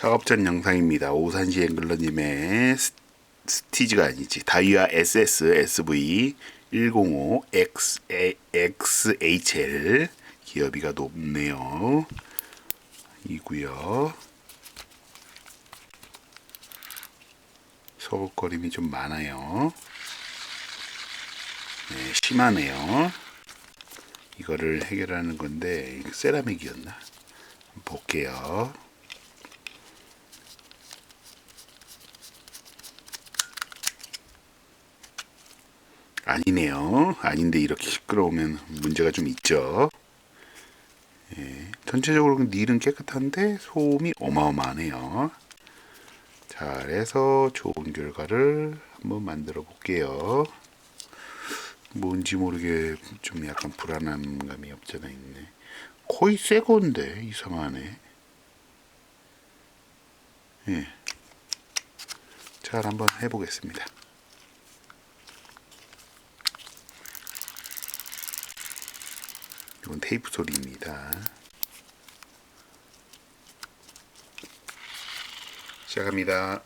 작업 전 영상입니다. 오산시 앵글러님의 스- 스티즈가 아니지 다이아 SS SV 105 X XHL 기어비가 높네요. 이고요. 서걱거림이 좀 많아요. 네, 심하네요. 이거를 해결하는 건데 세라믹이었나? 볼게요. 아니네요. 아닌데 이렇게 시끄러우면 문제가 좀 있죠. 예, 전체적으로 닐은 깨끗한데 소음이 어마어마하네요. 잘해서 좋은 결과를 한번 만들어 볼게요. 뭔지 모르게 좀 약간 불안한 감이 없잖아 있네. 거의 새 건데 이상하네. 예. 잘 한번 해보겠습니다. 이건 테이프 소리입니다. 시작합니다.